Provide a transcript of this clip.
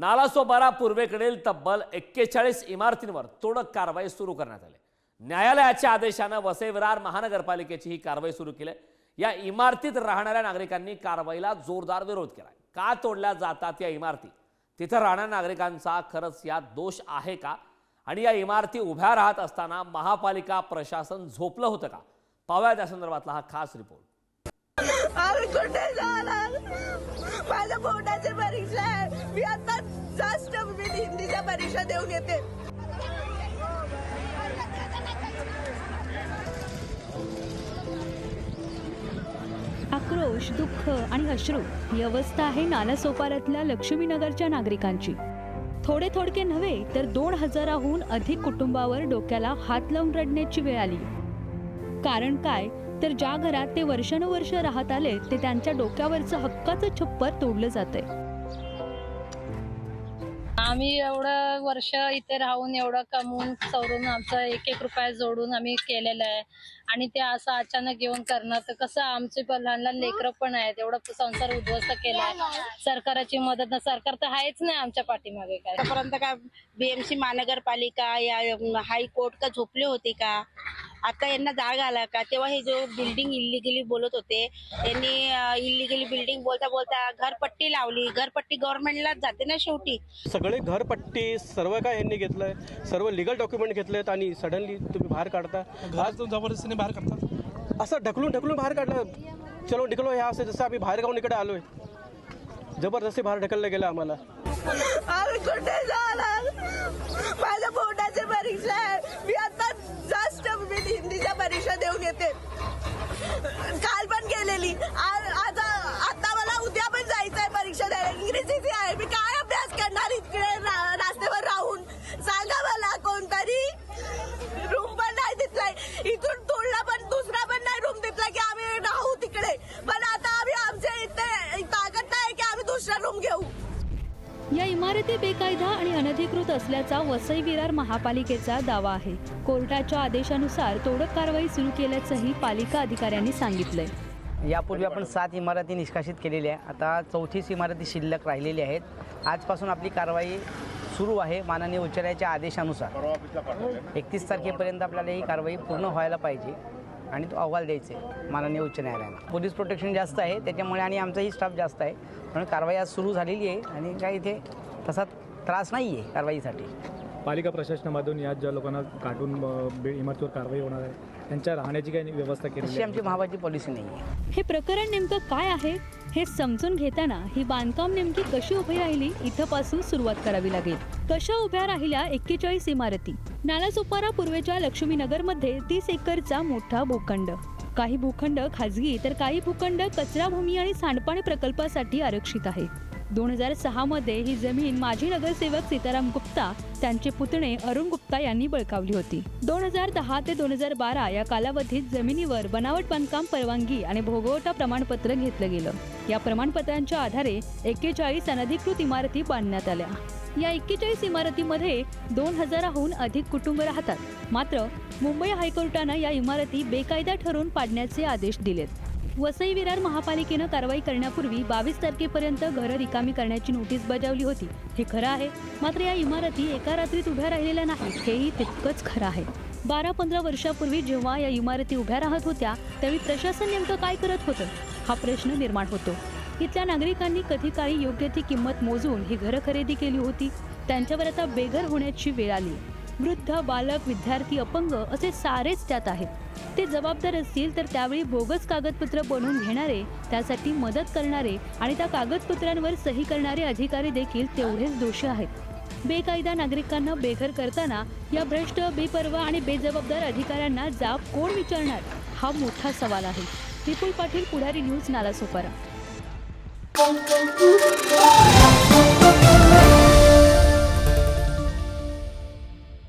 नालासोबारा पूर्वेकडील तब्बल एक्केचाळीस इमारतींवर तोडक कारवाई सुरू करण्यात आली. न्यायालयाच्या आदेशानं वसई विरार महानगरपालिकेची ही कारवाई सुरू केली. या इमारतीत राहणाऱ्या नागरिकांनी कारवाईला जोरदार विरोध केला. का तोडल्या जातात या इमारती? तिथं राहणाऱ्या नागरिकांचा खरंच यात दोष आहे का? आणि या इमारती उभ्या राहत असताना महापालिका प्रशासन झोपलं होतं का? पाहूया त्या संदर्भातला हा खास रिपोर्ट. माझ्या बोर्डाची परीक्षा आहे. मी आता जास्त मी हिंदीच्या परीक्षा देऊन येते आक्रोश दुःख आणि अश्रू ही अवस्था आहे नालासोपाऱ्यातल्या लक्ष्मीनगरच्या नागरिकांची. थोडे थोडके नव्हे तर दोन हजाराहून अधिक कुटुंबावर डोक्याला हात लावून रडण्याची वेळ आली. कारण काय? तर ज्या घरात ते वर्षानुवर्ष राहत आले ते त्यांच्या डोक्यावरचं हक्काचं छप्पर तोडलं जातंय. आम्ही एवढं वर्ष इथे राहून एवढं कमवून सवरून आमचं एक एक रुपया जोडून आम्ही केलेलं आहे. आणि ते असं अचानक येऊन करणं तर कसं आमचे पण लहान लहान लेकरं पण आहेत एवढं संसार उद्ध्वस्त केलाय सरकाराची मदत ना सरकार तर आहेच नाही आमच्या पाठीमागे काय. आतापर्यंत काय बीएमसी महानगरपालिका या हायकोर्ट का झोपले होते का? आता यांना जाग आला का? तेव्हा हे जो बिल्डिंग इलिगली बोलत होते यांनी इलिगली बिल्डिंग बोलता बोलता घरपट्टी लावली. घरपट्टी गव्हर्नमेंटलाच जाते ना शेवटी. सगळे घरपट्टी सर्व काय यांनी घेतलंय सर्व लिगल डॉक्युमेंट घेतलेत आणि सडनली तुम्ही बाहेर काढता. आज तो जबरदस्तीने बाहेर करतात असं ढकलून ढकलून बाहेर काढलं. चलो निघलो ह्या असं जसं आम्ही बाहेर गावून इकडे आलोय. जबरदस्ती बाहेर ढकललं गेलं आम्हाला. आम्ही कुठे जाणार? माझ्या बोर्डाची परीक्षा आहे. मी आता दिशा परीक्षा देऊन येते काल पण गेलेली. आज आज आता मला उद्या पण जायचं आहे परीक्षा द्यायला इंग्रजीची आहे मी काय अभ्यास करणार इकडे रा- रस्त्यावर राहून सांगा मला कोणतरी रूम पण नाही दिसलाय इथून तोडला पण दुसरा पण नाही रूम दिसला की आम्ही राहू तिकडे पण आता आम्ही आमच्या इथे ताकद नाही की आम्ही दुसरा रूम घेऊ या इमारती बेकायदा आणि अनधिकृत असल्याचा वसई विरार महापालिकेचा दावा आहे. कोर्टाच्या आदेशानुसार तोडक कारवाई सुरू केल्याचंही पालिका अधिकाऱ्यांनी सांगितलंय. यापूर्वी आपण सात इमारती निष्कासित केलेल्या आहे. आता चौथीच इमारती शिल्लक राहिलेली आहेत. आजपासून आपली कारवाई सुरू आहे माननीय उच्च न्यायालयाच्या आदेशानुसार. एकतीस तारखेपर्यंत आपल्याला ही कारवाई पूर्ण व्हायला पाहिजे आणि तो अहवाल द्यायचे माननीय उच्च न्यायालयाला पोलीस प्रोटेक्शन जास्त आहे त्याच्यामुळे आणि आमचाही स्टाफ जास्त आहे. म्हणून कारवाई आज सुरू झालेली आहे आणि काय इथे तसा त्रास नाही आहे कारवाईसाठी. पालिका प्रशासनामधून या ज्या लोकांना काढून इमारतीवर कारवाई होणार आहे त्यांच्या राहण्याची काही व्यवस्था आहे? आमची महापाची पॉलिसी नाही आहे हे प्रकरण नेमकं काय आहे हे समजून घेताना ही बांधकाम नेमकी कशी उभी राहिली इथंपासून सुरुवात करावी लागेल. कशा उभ्या राहिल्या एक्केचाळीस इमारती? नालासोपारा पूर्वेच्या लक्ष्मीनगरमध्ये तीस एकरचा मोठा भूखंड. काही भूखंड खाजगी तर काही भूखंड कचराभूमी आणि सांडपाणी प्रकल्पासाठी आरक्षित आहे. दोन हजार सहामध्ये ही जमीन माजी नगरसेवक सीताराम गुप्ता त्यांचे पुतणे अरुण गुप्ता यांनी बळकावली होती. दोन हजार दहा ते दोन हजार बारा या कालावधीत जमिनीवर बनावट बांधकाम परवानगी आणि भोगवटा प्रमाणपत्र घेतलं गेलं. या प्रमाणपत्रांच्या आधारे एक्केचाळीस अनधिकृत इमारती बांधण्यात आल्या. या एक्केचाळीस इमारतीमध्ये दोन हजाराहून अधिक कुटुंब राहतात. मात्र मुंबई हायकोर्टानं या इमारती बेकायदा ठरवून पाडण्याचे आदेश दिलेत. वसई विरार महापालिकेनं कारवाई करण्यापूर्वी बावीस तारखेपर्यंत घरं रिकामी करण्याची नोटीस बजावली होती. हे खरं आहे. मात्र या इमारती एका रात्रीत उभ्या राहिलेल्या नाहीत. हेही तितकंच खरं आहे. बारा पंधरा वर्षापूर्वी जेव्हा या इमारती उभ्या राहत होत्या त्यावेळी प्रशासन नेमकं काय करत होतं? हा प्रश्न निर्माण होतो. इथल्या नागरिकांनी कधी काळी योग्य ती किंमत मोजून ही घरं खरेदी केली होती? त्यांच्यावर आता बेघर होण्याची वेळ आली. वृद्ध बालक विद्यार्थी अपंग असे सारेच त्यात आहेत. ते जबाबदार असतील तर त्यावेळी बोगस कागदपत्र बनवून घेणारे त्यासाठी मदत करणारे आणि त्या कागदपत्रांवर सही करणारे अधिकारी देखील तेवढेच दोषी आहेत. बेकायदा नागरिकांना बेघर करताना या भ्रष्ट बेपर्वा आणि बेजबाबदार अधिकाऱ्यांना जाब कोण विचारणार? हा मोठा सवाल आहे. विपुल पाटील पुढारी न्यूज नालासोपारा.